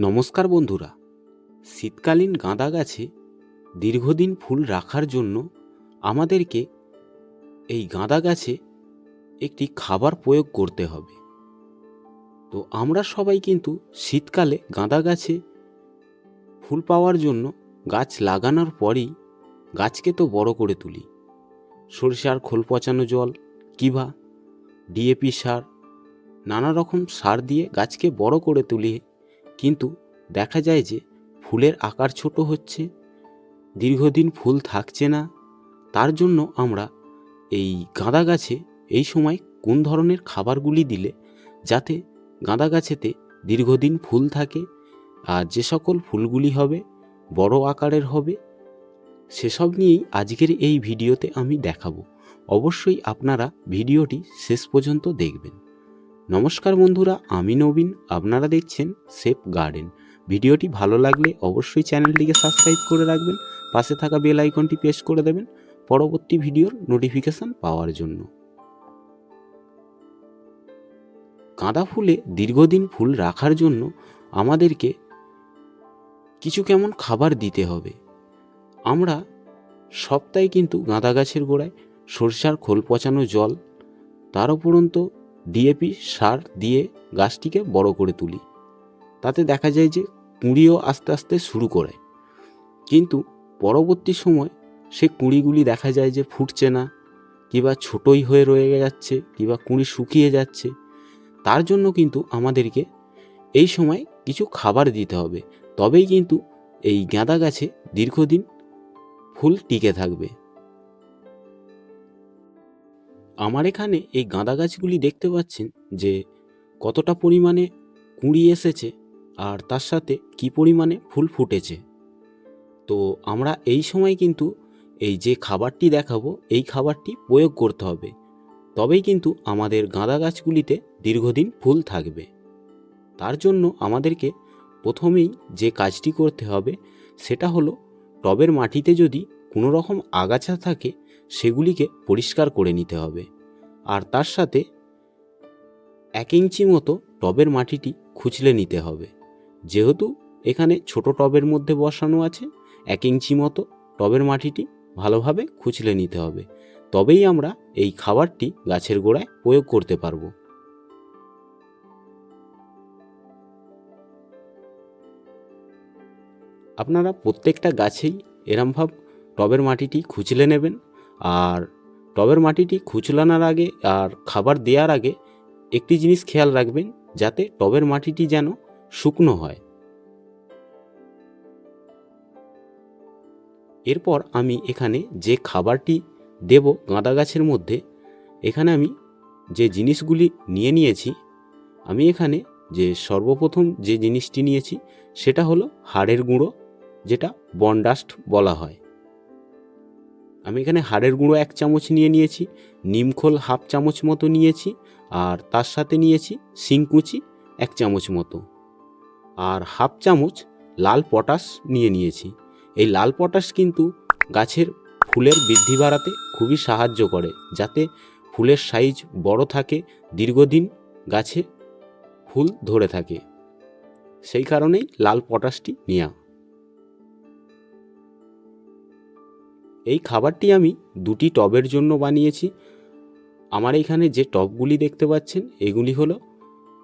নমস্কার বন্ধুরা। শীতকালীন গাঁদা গাছে দীর্ঘদিন ফুল রাখার জন্য আমাদেরকে এই গাঁদা গাছে একটি খাবার প্রয়োগ করতে হবে। তো আমরা সবাই কিন্তু শীতকালে গাঁদা গাছে ফুল পাওয়ার জন্য গাছ লাগানোর পরই গাছকে তো বড় করে তুলি। সরিষার খোল পচানো জল, কিবা, ডিএপি সার, নানা রকম সার দিয়ে গাছকে বড় করে তুলি কিন্তু দেখা যায় যে ফুলের আকার ছোট হচ্ছে, দীর্ঘদিন ফুল থাকছে না। তার জন্য আমরা এই গাঁদা গাছে এই সময় কোন ধরনের খাবারগুলি দিলে যাতে গাঁদা গাছেতে দীর্ঘদিন ফুল থাকে আর যে সকল ফুলগুলি হবে, বড় আকারের হবে, সেসব নিয়েই আজকের এই ভিডিওতে আমি দেখাবো। অবশ্যই আপনারা ভিডিওটি শেষ পর্যন্ত দেখবেন। নমস্কার বন্ধুরা, আমি নবীন। আপনারা দেখছেন সেফ গার্ডেন। ভিডিওটি ভালো লাগলে অবশ্যই চ্যানেলটিকে সাবস্ক্রাইব করে রাখবেন, পাশে থাকা বেল আইকনটি প্রেস করে দেবেন পরবর্তী ভিডিওর নোটিফিকেশান পাওয়ার জন্য। গাঁদা ফুলে দীর্ঘদিন ফুল রাখার জন্য আমাদেরকে কিছু কেমন খাবার দিতে হবে। আমরা সপ্তাহে কিন্তু গাঁদা গাছের গোড়ায় সরষার খোল পচানো জল, তার উপরন্ত ডিএপি সার দিয়ে গাছটিকে বড় করে তুলি। তাতে দেখা যায় যে কুঁড়িও আস্তে আস্তে শুরু করে। কিন্তু পরবর্তী সময় সে কুঁড়িগুলি দেখা যায় যে ফুটছে না, কিবা ছোটই হয়ে রয়ে যাচ্ছে, কিবা কুঁড়ি শুকিয়ে যাচ্ছে। তার জন্য কিন্তু আমাদেরকে এই সময় কিছু খাবার দিতে হবে। তবেই কিন্তু এই গাঁদা গাছে দীর্ঘদিন ফুল টিকে থাকবে। আমার এখানে এই গাঁদা গাছগুলি দেখতে পাচ্ছেন যে কতটা পরিমাণে কুঁড়ি এসেছে আর তার সাথে কি পরিমাণে ফুল ফুটেছে। তো আমরা এই সময় কিন্তু এই যে খাবারটি দেখাবো, এই খাবারটি প্রয়োগ করতে হবে। তবেই কিন্তু আমাদের গাঁদা গাছগুলিতে দীর্ঘদিন ফুল থাকবে। তার জন্য আমাদেরকে প্রথমেই যে কাজটি করতে হবে, সেটা হলো টবের মাটিতে যদি কোনো রকম আগাছা থাকে, সেগুলিকে পরিষ্কার করে নিতে হবে। আর তার সাথে এক ইঞ্চি মতো টবের মাটিটি খুচলে নিতে হবে। যেহেতু এখানে ছোট টবের মধ্যে বসানো আছে, এক ইঞ্চি মতো টবের মাটিটি ভালোভাবে খুচলে নিতে হবে। তবেই আমরা এই খাবারটি গাছের গোড়ায় প্রয়োগ করতে পারব। আপনারা প্রত্যেকটা গাছেই এরমভাব টবের মাটিটি খুচলে নেবেন। আর টবের মাটিটি খুচলানোর আগে আর খাবার দেওয়ার আগে একটি জিনিস খেয়াল রাখবেন যাতে টবের মাটিটি যেন শুকনো হয়। এরপর আমি এখানে যে খাবারটি দেব গাঁদা গাছের মধ্যে, এখানে আমি যে জিনিসগুলি নিয়ে নিয়েছি, আমি এখানে যে সর্বপ্রথম যে জিনিসটি নিয়েছি সেটা হলো হাড়ের গুঁড়ো, যেটা বনডাস্ট বলা হয়। আমি এখানে হাড়ের গুঁড়ো এক চামচ নিয়ে নিয়েছি নিমখোল হাফ চামচ মতো নিয়েছি, আর তার সাথে নিয়েছি শিংকুচি এক চামচ মতো। আর হাফ চামচ লাল পটাশ নিয়ে নিয়েছি। এই লাল পটাশ কিন্তু গাছের ফুলের বৃদ্ধি বাড়াতে খুবই সাহায্য করে, যাতে ফুলের সাইজ বড় থাকে, দীর্ঘদিন গাছে ফুল ধরে থাকে। সেই কারণেই লাল পটাশটি নেওয়া এই খাবারটি আমি দুটি টবের জন্য বানিয়েছি। আমার এখানে যে টবগুলি দেখতে পাচ্ছেন, এগুলি হলো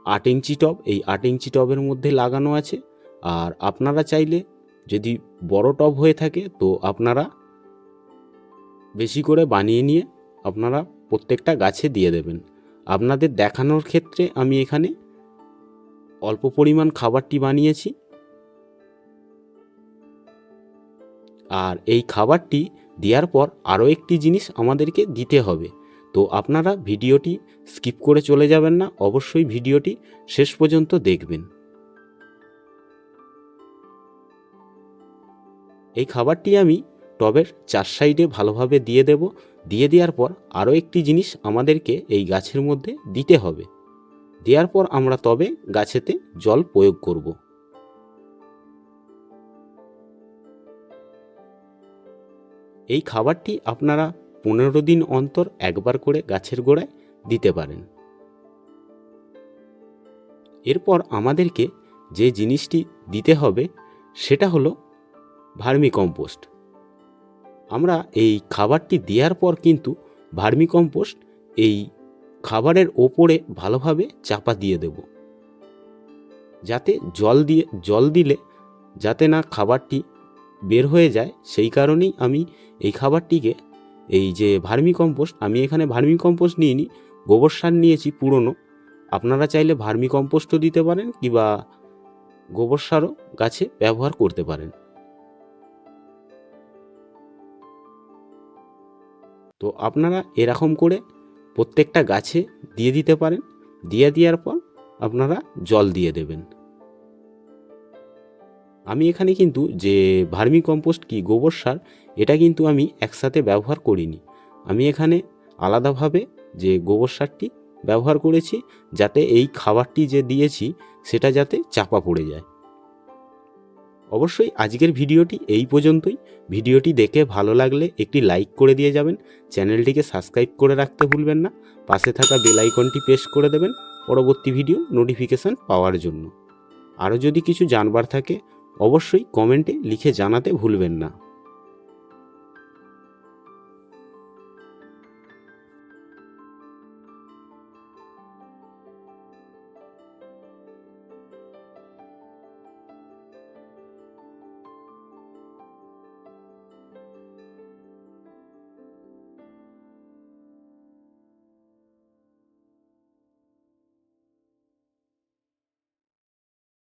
আট ইঞ্চি টব। এই আট ইঞ্চি টবের মধ্যে লাগানো আছে। আর আপনারা চাইলে যদি বড় টব হয়ে থাকে, তো আপনারা বেশি করে বানিয়ে নিয়ে আপনারা প্রত্যেকটা গাছে দিয়ে দেবেন। আপনাদের দেখানোর ক্ষেত্রে আমি এখানে অল্প পরিমাণ খাবারটি বানিয়েছি। আর এই খাবারটি দেওয়ার পর আরও একটি জিনিস আমাদেরকে দিতে হবে। তো আপনারা ভিডিওটি স্কিপ করে চলে যাবেন না, অবশ্যই ভিডিওটি শেষ পর্যন্ত দেখবেন। এই খাবারটি আমি টবের চার সাইডে ভালোভাবে দিয়ে দেব। দিয়ে দেওয়ার পর আরও একটি জিনিস আমাদেরকে এই গাছের মধ্যে দিতে হবে। দেওয়ার পর আমরা তবে গাছেতে জল প্রয়োগ করব। এই খাবারটি আপনারা পনেরো দিন অন্তর একবার করে গাছের গোড়ায় দিতে পারেন। এরপর আমাদেরকে যে জিনিসটি দিতে হবে, সেটা হলো ভার্মি কম্পোস্ট আমরা এই খাবারটি দেওয়ার পর কিন্তু ভার্মি কম্পোস্ট এই খাবারের ওপরে ভালোভাবে চাপা দিয়ে দেব। যাতে জল দিয়ে, জল দিলে যাতে না খাবারটি বের হয়ে যায়, সেই কারণেই আমি এই খাবারটিকে, এই যে ভার্মি কম্পোস্ট আমি এখানে ভার্মি কম্পোস্ট নিইনি, গোবর সার নিয়েছি পুরনো। আপনারা চাইলে ভার্মি কম্পোস্টও দিতে পারেন কিংবা গোবর সারও গাছে ব্যবহার করতে পারেন। তো আপনারা এরকম করে প্রত্যেকটা গাছে দিয়ে দিতে পারেন। দিয়ে দেওয়ার পর আপনারা জল দিয়ে দেবেন। আমি এখানে কিন্তু যে ভার্মি কম্পোস্ট কি গোবর সার, এটা কিন্তু আমি একসাথে ব্যবহার করিনি। আমি এখানে আলাদাভাবে যে গোবর সারটি ব্যবহার করেছি, যাতে এই খাবারটি যে দিয়েছি, সেটা যাতে চাপা পড়ে যায়। অবশ্যই আজকের ভিডিওটি এই পর্যন্তই। ভিডিওটি দেখে ভালো লাগলে একটি লাইক করে দিয়ে যাবেন। চ্যানেলটিকে সাবস্ক্রাইব করে রাখতে ভুলবেন না। পাশে থাকা বেল আইকনটি প্রেস করে দেবেন। পরবর্তী ভিডিও নোটিফিকেশান পাওয়ার জন্য। আরও যদি কিছু জানবার থাকে অবশ্যই কমেন্টে লিখে জানাতে ভুলবেন না।